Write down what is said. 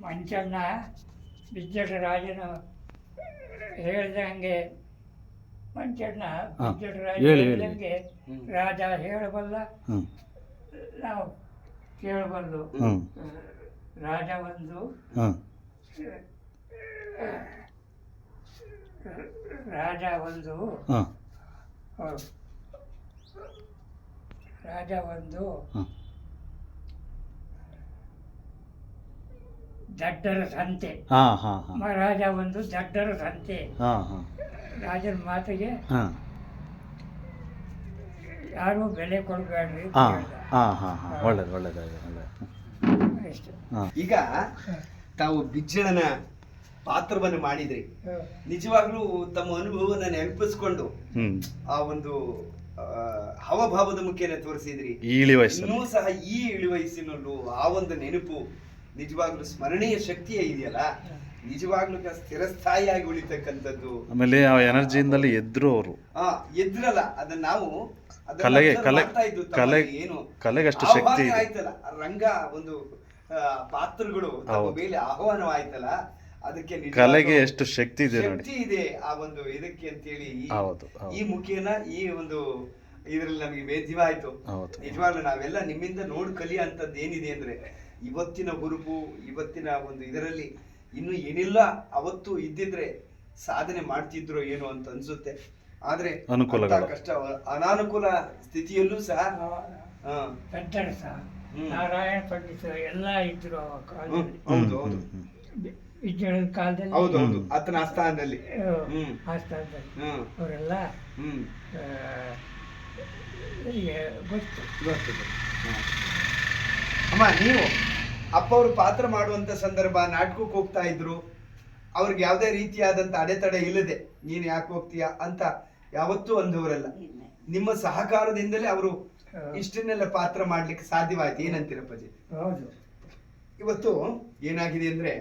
ಮಂಚಣ್ಣ ಬಿಜ್ಜಟರಾಜನ ಹೇಳ್ದಂಗೆ ಮಂಚಣ್ಣ ಬಿಜ್ಜಟರಾಜ ಬಿಜ್ಜಟ ರಾಜ ಹೇಳಿ, ಹೇಳಿ. ಹೇಳ್ದಂಗೆ ರಾಜ ಹೇಳಬಲ್ಲ. ನಾವು ಕೇಳಬಲ್ಲು ರಾಜ ಒಂದು. ರಾಜ ಒಂದು. ಹೌದು. ರಾಜ ಒಂದು. ದಡ್ಡರ ಸಂತೆ. ಹಾ ಹಾಂ ಹಾಂ. ಮಹಾರಾಜ ಒಂದು ದಡ್ಡರ ಸಂತೆ. ಹಾ ಹಾ. ರಾಜನ ಮಾತಿಗೆ ಹಾ. ಯಾರು ಬೆಲೆ ಕೊಡಬೇಡ್ರಿ ಅಂತ ಹಾಂ ಹೇಳ್ದ. ಹಾಂ ಹಾಂ ಹಾಂ. ಒಳ್ಳೇದು ಒಳ್ಳೇದಾಗಿ ಒಳ್ಳೇದು ಅಷ್ಟೇ. ಹಾಂ. ಈಗ ತಾವು ಬಿಜ್ಜಳನ ಪಾತ್ರವನ್ನು ಮಾಡಿದ್ರಿ. ನಿಜವಾಗ್ಲೂ ತಮ್ಮ ಅನುಭವನ ನೆನಪಿಸ್ಕೊಂಡು ಆ ಒಂದು ಹವಭಾವದ ಹಾವಭಾವದ ಮುಖೇನ ತೋರಿಸಿದ್ರಿ. ಈ ಇಳಿ ವಯಸ್ಸು ಇನ್ನೂ ಸಹ ಈ ಇಳಿ ವಯಸ್ಸಿನಲ್ಲೂ ಆ ಒಂದು ನೆನಪು ನಿಜವಾಗ್ಲೂ ಸ್ಮರಣೀಯ ಶಕ್ತಿಯೇ ಇದೆಯಲ್ಲ? ನಿಜವಾಗ್ಲೂ ಸ್ಥಿರಸ್ಥಾಯಿಯಾಗಿ ಉಳಿತಕ್ಕಂಥದ್ದು. ಆಮೇಲೆ ಆ ಎನರ್ಜಿಯಿಂದಲೇ ಎದ್ರು ಅವರು. ಆ ಎದ್ರಲ್ಲ ಅದನ್ನ ನಾವು ಕಲೆಗೆ- ಕಲೆ- ಕಲೆ- ಏನು ಕಲೆಗಷ್ಟು ಆಹ್ವಾನ ಶಕ್ತಿ ಆಯ್ತಲ್ಲ ರಂಗ ಒಂದು ಪಾತ್ರಗಳು ತಮ್ಮ ಮೇಲೆ ಆಹ್ವಾನವಾಯ್ತಲ್ಲ ಅದಕ್ಕೆ ಕಲೆಗೆ ಎಷ್ಟು ಶಕ್ತಿ ಇದೆ ನೋಡಿ. ಶಕ್ತಿ ಇದೆ ಆ ಒಂದು ಇದಕ್ಕೆ ಅಂತ ಹೇಳಿ. ಈ ಮುಖೇನ ಈ ಒಂದು ಇದರಲ್ಲಿ ನಮಗೆ ವೇದ್ಯವಾಯ್ತು ನಿಜವಾಗ್ಲೂ ನಾವೆಲ್ಲ ನಿಮ್ಮಿಂದ ನೋಡ್ ಕಲಿಯಂತದ್ದು ಏನಿದೆ ಅಂದ್ರೆ ಇವತ್ತಿನ ಹುರುಪು ಇವತ್ತಿನ ಒಂದು ಇದರಲ್ಲಿ ಇನ್ನು ಏನಿಲ್ಲ ಅವತ್ತು ಇದ್ದಿದ್ರೆ ಸಾಧನೆ ಮಾಡ್ತಿದ್ರು ಏನು ಅಂತ ಅನ್ಸುತ್ತೆ. ಆದ್ರೆ ಅನುಕೂಲ ಕಷ್ಟ ಅನಾನುಕೂಲ ಸ್ಥಿತಿಯಲ್ಲೂ ಸಹ. ನಾರಾಯಣ ಪಂಡಿತರು ಎಲ್ಲ ಇದ್ರು ಹೌದು ಹೌದು. ವಿಜ್ಞಾನದ ಕಾಲದಲ್ಲಿ. ಹೌದು ಹೌದು. ಆತನ ಆಸ್ಥಾನದಲ್ಲಿ. ಆಸ್ಥಾನದಲ್ಲಿ. ಹ್ಮ್. ಅವರೆಲ್ಲ ಹ್ಮ್. ಆ, ಗೊತ್ತು. ಅಮ್ಮ ನೀವು? ಅಪ್ಪ ಅವರು ಪಾತ್ರ ಮಾಡುವಂತ ಸಂದರ್ಭ ನಾಟಕಕ್ಕೆ ಹೋಗ್ತಾ ಇದ್ರು. ಅವ್ರಿಗೆ ಯಾವುದೇ ರೀತಿಯಾದಂತ ಅಡೆತಡೆ ಇಲ್ಲದೆ ನೀನ್ ಯಾಕೆ ಹೋಗ್ತೀಯ? ಅಂತ ಯಾವತ್ತೂ ಅಂದವರಲ್ಲ. ನಿಮ್ಮ ಸಹಕಾರದಿಂದಲೇ ಅವರು ಇಷ್ಟನ್ನೆಲ್ಲ ಪಾತ್ರ ಮಾಡ್ಲಿಕ್ಕೆ ಸಾಧ್ಯವಾಯ್ತು. ಏನಂತೀರಪ್ಪಾಜಿ? ಹೌದು. ಇವತ್ತು ಏನಾಗಿದೆ ಅಂದ್ರೆ